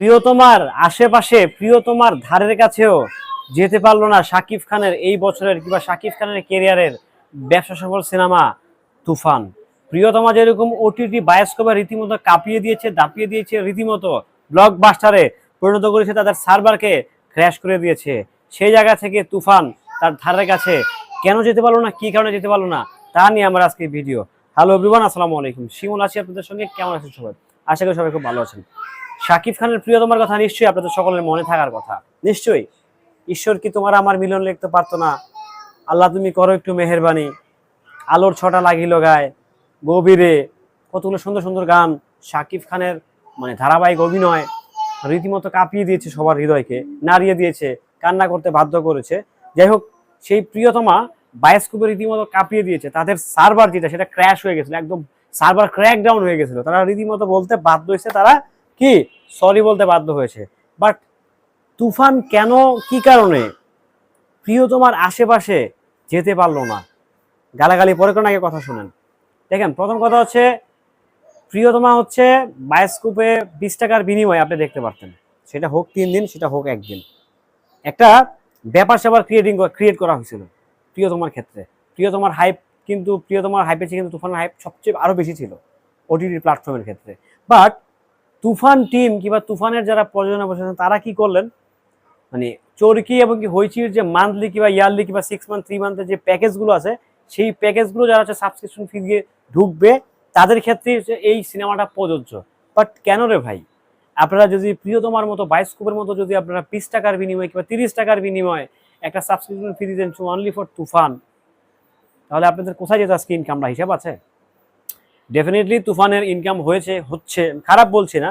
প্রিয়তমার আশেপাশে, প্রিয়তমার ধারের কাছেও যেতে পারল না শাকিব খানের এই বছরের কিংবা শাকিব খানের কেরিয়ারের ব্যবসা সফল সিনেমা তুফান। প্রিয়তমা যেরকম ওটিটি বায়োস্কোপে রীতিমতো কাঁপিয়ে দিয়েছে, দাপিয়ে দিয়েছে, রীতিমতো ব্লকবাস্টারে পরিণত করেছে, তাদের সার্ভারকে ক্র্যাশ করে দিয়েছে। সেই জায়গা থেকে তুফান তার ধারের কাছে কেন যেতে পারল না, কি কারণে যেতে পারল না, তা নিয়ে আমার আজকে ভিডিও হ্যালো এভরিওয়ান আসসালামু আলাইকুম। শিমুল আছি আপনাদের সঙ্গে, কেমন আছেন সবাই? আশা করি সবাই খুব ভালো আছেন। শাকিব খানের প্রিয়তমার কথা নিশ্চয়ই আপনাদের সকলের মনে থাকার কথা। নিশ্চয়ই। ঈশ্বর কি তোমার আমার মিলন লিখতে পারতো না? আল্লাহ তুমি করো একটু মেহেরবানি। আলোর ছটা লাগিল গায়। গভীরে কতগুলো সুন্দর সুন্দর গান শাকিব খানের মানে ধারাবাহিক অভিনয় রীতিমতো কাঁপিয়ে দিয়েছে সবার হৃদয়কে, নাড়িয়ে দিয়েছে, কান্না করতে বাধ্য করেছে। যাই হোক, সেই প্রিয়তমা বায়োস্কোপে রীতিমতো কাঁপিয়ে দিয়েছে। তাদের সার্ভার যেটা, সেটা ক্র্যাশ হয়ে গেছিল, একদম সার্ভার ক্র্যাক ডাউন হয়ে গেছিল। তারা রীতিমতো বলতে বাধ্য হয়েছে, তারা কি? সরি বলতে বাধ্য হয়েছে। বাট তুফান কেন, কি কারণে? প্রিয় তোমার আশেপাশে যেতে পারল না। গালাগালি পরে কোন আগে কথা শুনেন। দেখেন, প্রথম কথা হচ্ছে প্রিয়তমা হচ্ছে বায়োস্কোপে বিশ টাকার বিনিময়ে আপনি দেখতে পারতেন। সেটা হোক তিন দিন, সেটা হোক একদিন। একটা ব্যাপার স্যাপার ক্রিয়েটিং ক্রিয়েট করা হয়েছিল প্রিয়তমার ক্ষেত্রে। প্রিয়তমার হাইপ কিন্তু প্রিয়তমার হাইপের চেয়ে কিন্তু তুফানের হাইপ সবচেয়ে আরও বেশি ছিল। ওটিটি প্ল্যাটফর্মের ক্ষেত্রে। বাট তুফান টিম কিংবা তুফানের যারা প্রযোজনা বসেছেন তারা কি করলেন? মানে চরকি এবং কি হইচির যে মান্থলি কিংবা ইয়ারলি কিংবা সিক্স মান্থ থ্রি মান্থের যে প্যাকেজগুলো আছে, সেই প্যাকেজগুলো যারা হচ্ছে সাবস্ক্রিপশন ফি দিয়ে ঢুকবে, তাদের ক্ষেত্রে এই সিনেমাটা প্রযোজ্য। বাট কেন রে ভাই? আপনারা যদি প্রিয়তমার মতো বায়োস্কোপের মতো যদি আপনারা বিশ টাকার বিনিময়ে কিংবা তিরিশ টাকার বিনিময়ে একটা সাবস্ক্রিপশন ফি দিতেন অনলি ফর তুফান, তাহলে আপনাদের কোথায় যেতে আজকে ইনকামটা হিসাব আছে? ডেফিনেটলি তুফানের ইনকাম হয়েছে, হচ্ছে, খারাপ বলছি না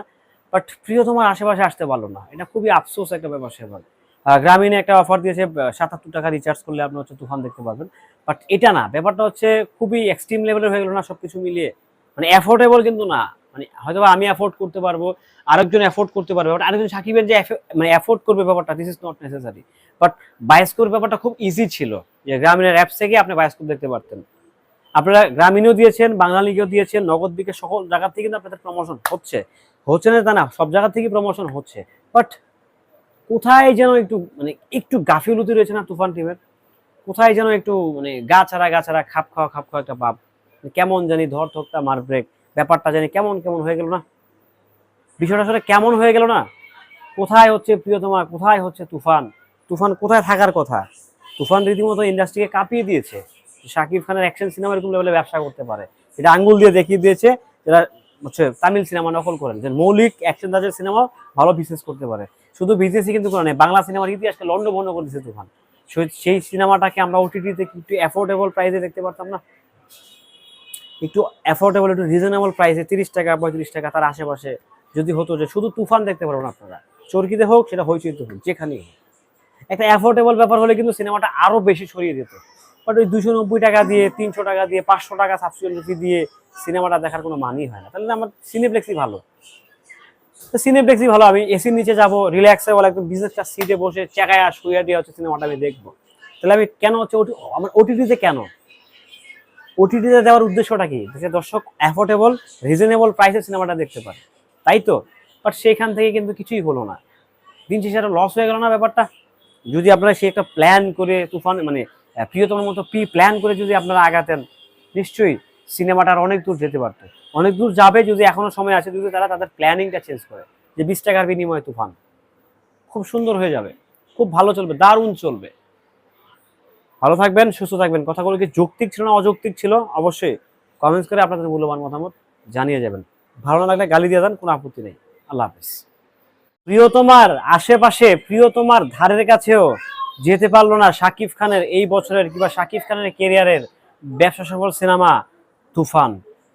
বাট প্রিয়তমার আশেপাশে আসতে পারল না। এটা খুবই আফসোস একটা ব্যাপার সেবার গ্রামীণে একটা অফার দিয়েছে সাতাত্তর টাকা রিচার্জ করলে আপনি হচ্ছে তুফান দেখতে পারবেন। বাট এটা না, ব্যাপারটা হচ্ছে খুবই এক্সট্রিম লেভেলের হয়ে গেল না সব কিছু মিলিয়ে। মানে অ্যাফোর্ডেবল কিন্তু না। মানে হয়তো আমি অ্যাফোর্ড করতে পারব, আরেকজন অ্যাফোর্ড করতে পারবে বাট আরেকজন সাকিবের যে মানে অ্যাফোর্ড করবে ব্যাপারটা this is not necessary but বায়োস্কোর ব্যাপারটা খুব ইজি ছিল যে গ্রামীণের অ্যাপস থেকে আপনি বায়োস্কোপ দেখতে পারতেন। আপনারা গ্রামীণও দিয়েছেন বাংলা লিগেও দিয়েছেন, নগদ দিকে সকল জায়গা থেকে কিন্তু আপনাদের প্রমোশন হচ্ছে। হচ্ছে না তা না, সব জায়গা থেকে প্রমোশন হচ্ছে। বাট কোথায় যেন একটু মানে একটু গাফিলতি রয়েছে না তুফান টিমের? কোথায় যেন একটু মানে গা ছাড়া গা ছাড়া, খাপ খাওয়া খাপ খাওয়া একটা ভাব। কেমন জানি ধর থকটা মার ব্রেক ব্যাপারটা জানি কেমন কেমন হয়ে গেল না? বিষয়টা আসলে কেমন হয়ে গেল না? কোথায় হচ্ছে প্রিয়তমা, কোথায় হচ্ছে তুফান? তুফান কোথায় থাকার কথা? তুফান রীতিমতো ইন্ডাস্ট্রিকে কাঁপিয়ে দিয়েছে। শাকিব খানের অ্যাকশন সিনেমা এরকম লেভেলে ব্যবসা করতে পারে। এটা আঙ্গুল দিয়ে দেখিয়ে দিয়েছে যারা হচ্ছে তামিল সিনেমা নকল করেন, যে মৌলিক অ্যাকশন দাজের সিনেমা ভালো বিজনেস করতে পারে। শুধু বিজনেসই কিন্তু করে নেই বাংলা সিনেমার ইতিহাসকে লন্ড ভন্ড করে দিয়েছে তুফান। সেই- সিনেমাটাকে আমরা ওটিটিতে একটু অ্যাফোর্ডেবল প্রাইসে দেখতে পারতাম না? একটু অ্যাফোর্ডেবল একটু রিজনেবল প্রাইসে তিরিশ টাকা, পঁয়ত্রিশ টাকা তার আশেপাশে যদি হতো যে শুধু তুফান দেখতে পারবেন আপনারা। চরকিতে হোক, সেটা হইচইতে হোক যেখানেই হোক। একটা অ্যাফোর্ডেবল ব্যাপার হলে কিন্তু সিনেমাটা আরও বেশি ছড়িয়ে যেত বাট ওই দুশো নব্বই টাকা দিয়ে, তিনশো টাকা দিয়ে, পাঁচশো টাকা সাবসিডি ফি দিয়ে সিনেমাটা দেখার কোনো মানই হয় না। তাহলে আমার সিনেপ্লেক্সই ভালো। তো সিনেপ্লেক্সই ভালো। আমি এসির নিচে যাব রিল্যাক্সে বলে, একদম বিজনেস ক্লাস সিটে বসে চেকায় শুয়ে দিয়ে হচ্ছে সিনেমাটা আমি দেখব। তাহলে আমি কেন হচ্ছে আমার ওটিটিতে কেন? ওটিটিতে দেওয়ার উদ্দেশ্যটা কি? যে দর্শক অ্যাফোর্ডেবল রিজনেবল প্রাইসে সিনেমাটা দেখতে পারে। তাই তো? বাট সেখান থেকে কিন্তু কিছুই হলো না। দিন শেষে লস হয়ে গেল না ব্যাপারটা? যদি আপনারা সে একটা প্ল্যান করে তুফান মানে প্রিয়তমের মতো প্রি প্ল্যান করে যদি আপনারা আগাতেন, নিশ্চয়ই সিনেমাটা অনেক দূর যেতে পারতো। অনেক দূর যাবে যদি এখনও সময় আছে, যদি তারা তাদের প্ল্যানিংটা চেঞ্জ করে, যে বিশ টাকার বিনিময়ে তুফান। খুব সুন্দর হয়ে যাবে। খুব ভালো চলবে, দারুণ চলবে। ভালো থাকবেন, সুস্থ থাকবেন। কথাগুলো কি যৌক্তিক ছিল না অযৌক্তিক ছিল? অবশ্যই কমেন্টস করে আপনাদের মূল্যবান মতামত জানিয়ে যাবেন। ভালো না লাগলে গালি দিয়ে দেন, কোনো আপত্তি নেই। আল্লাহ হাফিজ। প্রিয়তমার আশেপাশে, প্রিয়তমার ধারের কাছেও যেতে পারল না শাকিব খানের এই বছরের কিংবা শাকিব খানের কেরিয়ারের ব্যবসা সফল সিনেমা তুফান।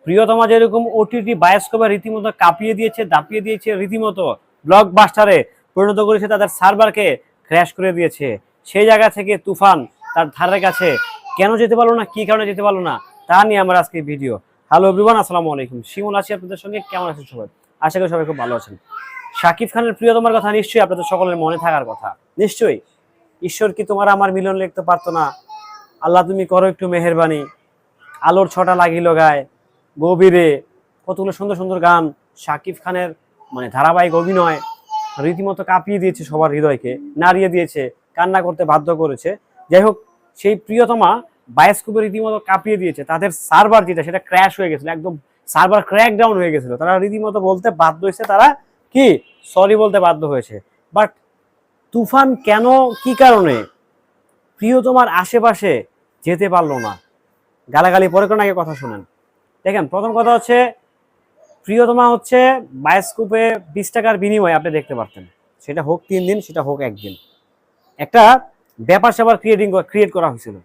প্রিয়তমা যেরকম ওটিটি বায়োস্কোপে রীতিমতো কাঁপিয়ে দিয়েছে, দাপিয়ে দিয়েছে, রীতিমতো ব্লকবাস্টারে পরিণত করেছে, তাদের সার্ভারকে ক্র্যাশ করে দিয়েছে। সেই জায়গা থেকে তুফান তার ধারের কাছে কেন যেতে পারল না, কি কারণে যেতে পারল না, তা নিয়ে আমার আজকে ভিডিও হ্যালো এভরিওয়ান আসসালামু আলাইকুম। শিমুল আছি আপনাদের সঙ্গে, কেমন আছেন সবাই? আশা করি সবাই খুব ভালো আছেন। শাকিব খানের প্রিয়তমার কথা নিশ্চয়ই আপনাদের সকলের মনে থাকার কথা। নিশ্চয়ই। ঈশ্বর কি তোমার আমার মিলন লিখতে পারতো না? আল্লাহ তুমি করো একটু মেহেরবানি। আলোর ছটা লাগিল গায়। গভীরে কতগুলো সুন্দর সুন্দর গান। শাকিব খানের মানে ধারাবাহিক অভিনয় রীতিমতো কাঁপিয়ে দিয়েছে সবার হৃদয়কে, নাড়িয়ে দিয়েছে, কান্না করতে বাধ্য করেছে। যাই হোক, সেই প্রিয়তমা বায়োস্কোপে রীতিমতো কাঁপিয়ে দিয়েছে। তাদের সার্ভার যেটা, সেটা ক্র্যাশ হয়ে গেছিল, একদম সার্ভার ক্র্যাক ডাউন হয়ে গেছিল। তারা রীতিমতো বলতে বাধ্য হয়েছে, তারা কি? সরি বলতে বাধ্য হয়েছে। বাট তুফান কেন, কি কারণে? প্রিয় তোমার আশেপাশে যেতে পারল না। গালাগালি পরে কোন আগে কথা শুনেন। দেখেন, প্রথম কথা হচ্ছে প্রিয়তমা হচ্ছে বায়োস্কোপে বিশ টাকার বিনিময়ে আপনি দেখতে পারতেন। সেটা হোক তিন দিন, সেটা হোক একদিন। একটা ব্যাপার স্যাপার ক্রিয়েটিং ক্রিয়েট করা হয়েছিল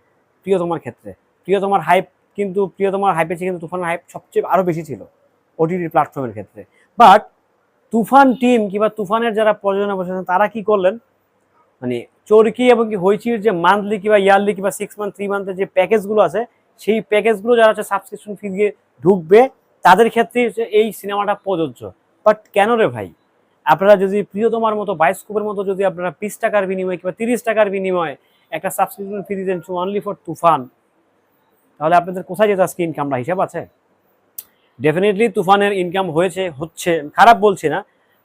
প্রিয়তমার ক্ষেত্রে। প্রিয়তমার হাইপ কিন্তু প্রিয়তমার হাইপের চেয়ে কিন্তু তুফানের হাইপ সবচেয়ে আরও বেশি ছিল ওটিটি প্ল্যাটফর্মের ক্ষেত্রে। বাট তুফান টিম কিংবা তুফানের যারা প্রযোজনা বসেছেন তারা কি করলেন? মানে চরকি এবং কি হইচির যে মান্থলি কিংবা ইয়ারলি কিংবা সিক্স মান্থ থ্রি মান্থের যে প্যাকেজগুলো আছে, সেই প্যাকেজগুলো যারা হচ্ছে সাবস্ক্রিপশন ফি দিয়ে ঢুকবে, তাদের ক্ষেত্রে এই সিনেমাটা প্রযোজ্য। বাট কেন রে ভাই? আপনারা যদি প্রিয়তমার মতো বায়োস্কোপের মতো যদি আপনারা বিশ টাকার বিনিময়ে কিংবা তিরিশ টাকার বিনিময়ে একটা সাবস্ক্রিপশন ফি দিতেন অনলি ফর তুফান, তাহলে আপনাদের কোথায় যেত আজকে ইনকামটা হিসাব আছে? ডেফিনেটলি তুফানের ইনকাম হয়েছে, হচ্ছে, খারাপ বলছি না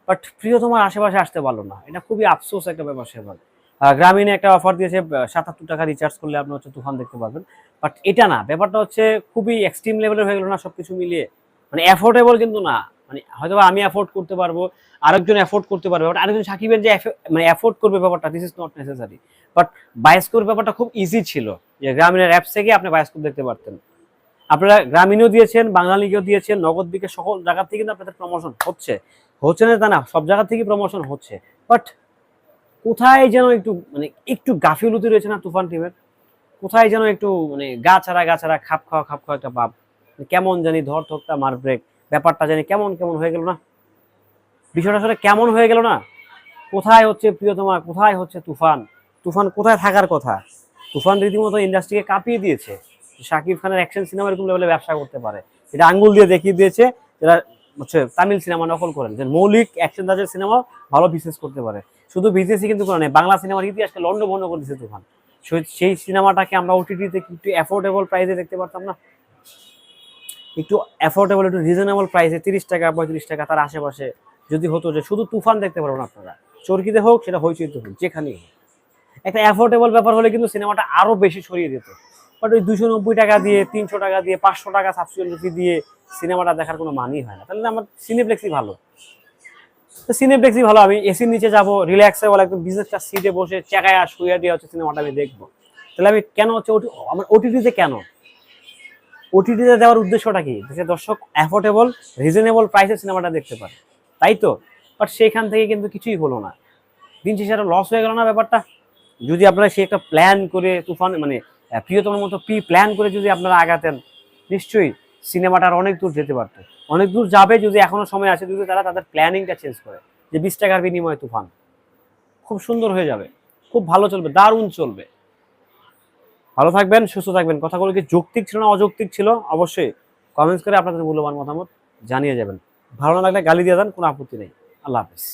বাট প্রিয়তমার আশেপাশে আসতে পারল না। এটা খুবই আফসোস একটা ব্যাপার সেবার গ্রামীণে একটা অফার দিয়েছে সাতাত্তর টাকা রিচার্জ করলে আপনি হচ্ছে তুফান দেখতে পারবেন। বাট এটা না, ব্যাপারটা হচ্ছে খুবই এক্সট্রিম লেভেলের হয়ে গেল না সব কিছু মিলিয়ে। মানে অ্যাফোর্ডেবল কিন্তু না। মানে হয়তো আমি অ্যাফোর্ড করতে পারব, আরেকজন অ্যাফোর্ড করতে পারবে বাট আরেকজন সাকিবের যে মানে অ্যাফোর্ড করবে ব্যাপারটা this is not necessary but বায়োস্কোর ব্যাপারটা খুব ইজি ছিল, যে গ্রামীণের অ্যাপস থেকে আপনি বায়োস্কোপ দেখতে পারতেন। আপনারা গ্রামীণও দিয়েছেন বাংলা লিগেও দিয়েছেন, নগদ দিকে সকল জায়গা থেকে কিন্তু আপনাদের প্রমোশন হচ্ছে। হচ্ছে না তা না, সব জায়গা থেকে প্রমোশন হচ্ছে। বাট কোথায় যেন একটু মানে একটু গাফিলতি রয়েছে না তুফান টিমের? কোথায় যেন একটু মানে গা ছাড়া গা ছাড়া, খাপ খাওয়া খাপ খাওয়া একটা ভাব। কেমন জানি ধর থকটা মার ব্রেক ব্যাপারটা জানি কেমন কেমন হয়ে গেল না? বিষয়টা আসলে কেমন হয়ে গেল না? কোথায় হচ্ছে প্রিয়তমা? কোথায় হচ্ছে তুফান? তুফান কোথায় থাকার কথা? তুফান রীতিমতো ইন্ডাস্ট্রিকে কাঁপিয়ে দিয়েছে। শাকিব খানের অ্যাকশন সিনেমা এরকম লেভেলে ব্যবসা করতে পারে। এটা আঙ্গুল দিয়ে দেখিয়ে দিয়েছে যারা হচ্ছে তামিল সিনেমা নকল করেন। যে মৌলিক অ্যাকশন দাজের সিনেমা ভালো বিশেষ করতে পারে। শুধু বিজনেসই কিন্তু করে নেই, বাংলা সিনেমার ইতিহাসকে লন্ড ভন্ড করে দিয়েছে তুফান। সেই- সিনেমাটাকে আমরা ওটিটিতে একটু অ্যাফোর্ডেবল প্রাইসে দেখতে পারতাম না? একটু অ্যাফোর্ডেবল একটু রিজনেবল প্রাইসে তিরিশ টাকা, পঁয়ত্রিশ টাকা তার আশেপাশে যদি হতো যে শুধু তুফান দেখতে পারবেন আপনারা। চরকিতে হোক, সেটা হইচইতে হোক, যেখানেই হোক। একটা অ্যাফোর্ডেবল ব্যাপার হলে কিন্তু সিনেমাটা আরও বেশি ছড়িয়ে দিত। বাট ওই দুশো নব্বই টাকা দিয়ে, তিনশো টাকা দিয়ে, পাঁচশো টাকা সাবসিডি দিয়ে সিনেমাটা দেখার কোনো মানই হয় না। তাহলে আমার সিনেপ্লেক্সই ভালো। তো সিনেপ্লেক্সই ভালো, আমি এসির নিচে যাব রিল্যাক্সে বলে, একদম বিজনেস ক্লাস সিটে বসে চেকায় আর শুয়ে দিয়ে হচ্ছে সিনেমাটা আমি দেখব। তাহলে আমি কেন হচ্ছে আমার ওটিটিতে কেন? ওটিটিতে দেওয়ার উদ্দেশ্যটা কি? যে দর্শক অ্যাফোর্ডেবল রিজনেবল প্রাইসে সিনেমাটা দেখতে পারে। তাই তো? বাট সেখান থেকে কিন্তু কিছুই হলো না। দিন শেষে একটা লস হয়ে গেল না ব্যাপারটা? যদি আপনারা সে একটা প্ল্যান করে তুফান মানে প্রিয়তমের মতো প্রি প্ল্যান করে যদি আপনারা আগাতেন, নিশ্চয়ই সিনেমাটা আর অনেক দূর যেতে পারতো। অনেক দূর যাবে যদি এখনও সময় আছে, যদি তারা তাদের প্ল্যানিংটা চেঞ্জ করে, যে বিশ টাকার বিনিময়ে তুফান। খুব সুন্দর হয়ে যাবে। খুব ভালো চলবে, দারুণ চলবে। ভালো থাকবেন, সুস্থ থাকবেন। কথাগুলো কি যৌক্তিক ছিল না অযৌক্তিক ছিল? অবশ্যই কমেন্টস করে আপনাদের মূল্যবান মতামত জানিয়ে যাবেন। ভালো না লাগলে গালি দিয়ে দেন, কোনো আপত্তি নেই। আল্লাহ হাফিজ।